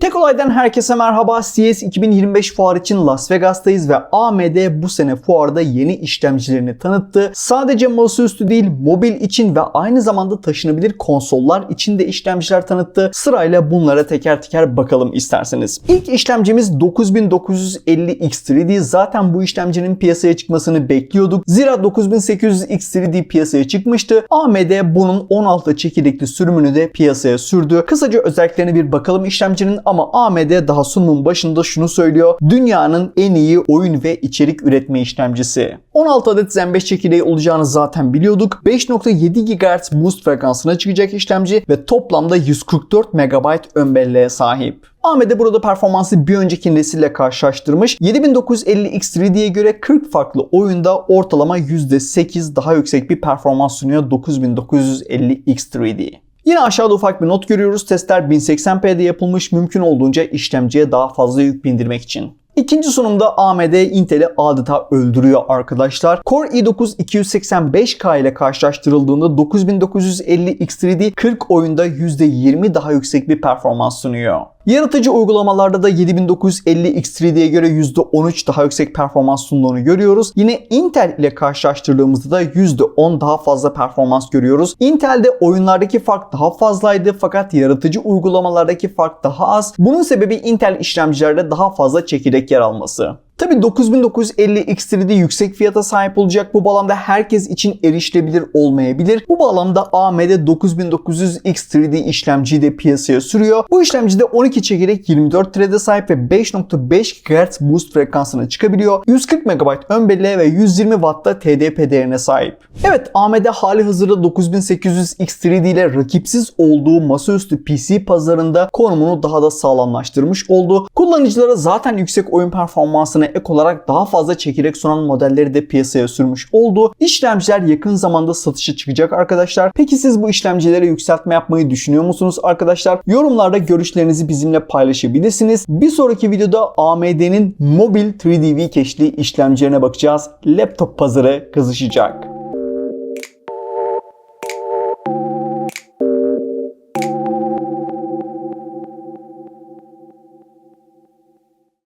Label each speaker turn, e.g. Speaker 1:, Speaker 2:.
Speaker 1: Tek olaydan herkese merhaba. CES 2025 fuar için Las Vegas'tayız ve AMD bu sene fuarda yeni işlemcilerini tanıttı. Sadece masaüstü değil, mobil için ve aynı zamanda taşınabilir konsollar için de işlemciler tanıttı. Sırayla bunlara teker teker bakalım isterseniz. İlk işlemcimiz 9950X3D. Zaten bu işlemcinin piyasaya çıkmasını bekliyorduk. Zira 9800X3D piyasaya çıkmıştı. AMD bunun 16 çekirdekli sürümünü de piyasaya sürdü. Kısaca özelliklerine bir bakalım işlemcinin ama AMD daha sunumun başında şunu söylüyor. Dünyanın en iyi oyun ve içerik üretme işlemcisi. 16 adet Zen 5 çekirdeği olacağını zaten biliyorduk. 5.7 GHz boost frekansına çıkacak işlemci ve toplamda 144 MB ön belleğe sahip. AMD burada performansı bir önceki nesille karşılaştırmış. 7950X3D'ye göre 40 farklı oyunda ortalama %8 daha yüksek bir performans sunuyor 9950X3D. Yine aşağıda ufak bir not görüyoruz. Testler 1080p'de yapılmış mümkün olduğunca işlemciye daha fazla yük bindirmek için. İkinci sunumda AMD Intel'i adeta öldürüyor arkadaşlar. Core i9 285K ile karşılaştırıldığında 9950X3D 40 oyunda %20 daha yüksek bir performans sunuyor. Yaratıcı uygulamalarda da 7950X3D'ye göre %13 daha yüksek performans sunduğunu görüyoruz. Yine Intel ile karşılaştırdığımızda da %10 daha fazla performans görüyoruz. Intel'de oyunlardaki fark daha fazlaydı fakat yaratıcı uygulamalardaki fark daha az. Bunun sebebi Intel işlemcilerde daha fazla çekirdek yer alması. Tabi 9950X3D yüksek fiyata sahip olacak bu bağlamda herkes için erişilebilir olmayabilir. Bu bağlamda AMD 9900X3D işlemciyi de piyasaya sürüyor. Bu işlemcide 12 çekirdek 24 thread'e sahip ve 5.5 GHz boost frekansına çıkabiliyor. 140 MB ön belleğe ve 120 Watt'ta TDP değerine sahip. Evet AMD hali hazırda 9800X3D ile rakipsiz olduğu masaüstü PC pazarında konumunu daha da sağlamlaştırmış oldu. Kullanıcılara zaten yüksek oyun performansına ek olarak daha fazla çekirdek sunan modelleri de piyasaya sürmüş oldu. İşlemciler yakın zamanda satışa çıkacak arkadaşlar. Peki siz bu işlemcilere yükseltme yapmayı düşünüyor musunuz arkadaşlar? Yorumlarda görüşlerinizi bizimle paylaşabilirsiniz. Bir sonraki videoda AMD'nin mobil 3D V cache'li işlemcilerine bakacağız. Laptop pazarı kızışacak.